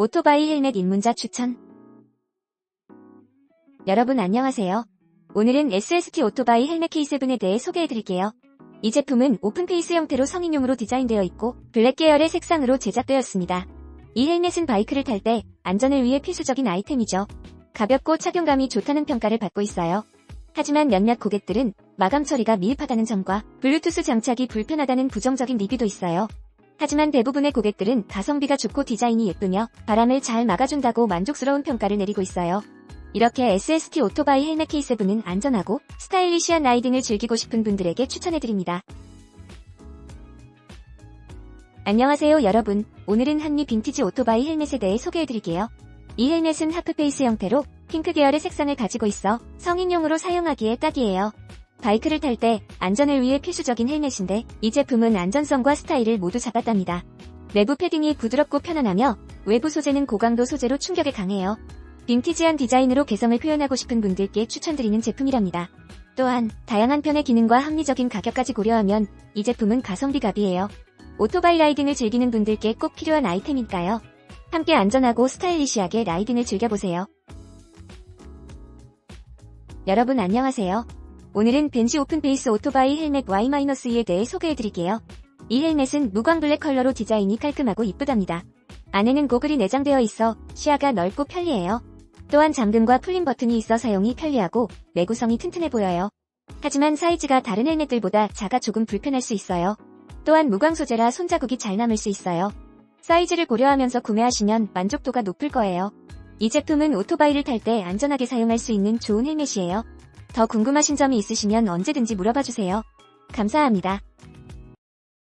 오토바이 헬멧 입문자 추천 여러분 안녕하세요. 오늘은 SST 오토바이 헬멧 K7에 대해 소개해드릴게요. 이 제품은 오픈페이스 형태로 성인용으로 디자인되어 있고 블랙 계열의 색상으로 제작되었습니다. 이 헬멧은 바이크를 탈 때 안전을 위해 필수적인 아이템이죠. 가볍고 착용감이 좋다는 평가를 받고 있어요. 하지만 몇몇 고객들은 마감 처리가 미흡하다는 점과 블루투스 장착이 불편하다는 부정적인 리뷰도 있어요. 하지만 대부분의 고객들은 가성비가 좋고 디자인이 예쁘며 바람을 잘 막아준다고 만족스러운 평가를 내리고 있어요. 이렇게 SST 오토바이 헬멧 K7은 안전하고 스타일리시한 라이딩을 즐기고 싶은 분들에게 추천해드립니다. 안녕하세요 여러분. 오늘은 한미 빈티지 오토바이 헬멧에 대해 소개해드릴게요. 이 헬멧은 하프페이스 형태로 핑크 계열의 색상을 가지고 있어 성인용으로 사용하기에 딱이에요. 바이크를 탈 때 안전을 위해 필수적인 헬멧인데 이 제품은 안전성과 스타일을 모두 잡았답니다. 내부 패딩이 부드럽고 편안하며 외부 소재는 고강도 소재로 충격에 강해요. 빈티지한 디자인으로 개성을 표현하고 싶은 분들께 추천드리는 제품이랍니다. 또한 다양한 편의 기능과 합리적인 가격까지 고려하면 이 제품은 가성비 갑이에요. 오토바이 라이딩을 즐기는 분들께 꼭 필요한 아이템일까요? 함께 안전하고 스타일리시하게 라이딩을 즐겨보세요. 여러분 안녕하세요. 오늘은 벤지 오픈페이스 오토바이 헬멧 Y-2에 대해 소개해드릴게요. 이 헬멧은 무광 블랙 컬러로 디자인이 깔끔하고 이쁘답니다. 안에는 고글이 내장되어 있어 시야가 넓고 편리해요. 또한 잠금과 풀림 버튼이 있어 사용이 편리하고 내구성이 튼튼해 보여요. 하지만 사이즈가 다른 헬멧들보다 작아 조금 불편할 수 있어요. 또한 무광 소재라 손자국이 잘 남을 수 있어요. 사이즈를 고려하면서 구매하시면 만족도가 높을 거예요. 이 제품은 오토바이를 탈 때 안전하게 사용할 수 있는 좋은 헬멧이에요. 더 궁금하신 점이 있으시면 언제든지 물어봐 주세요. 감사합니다.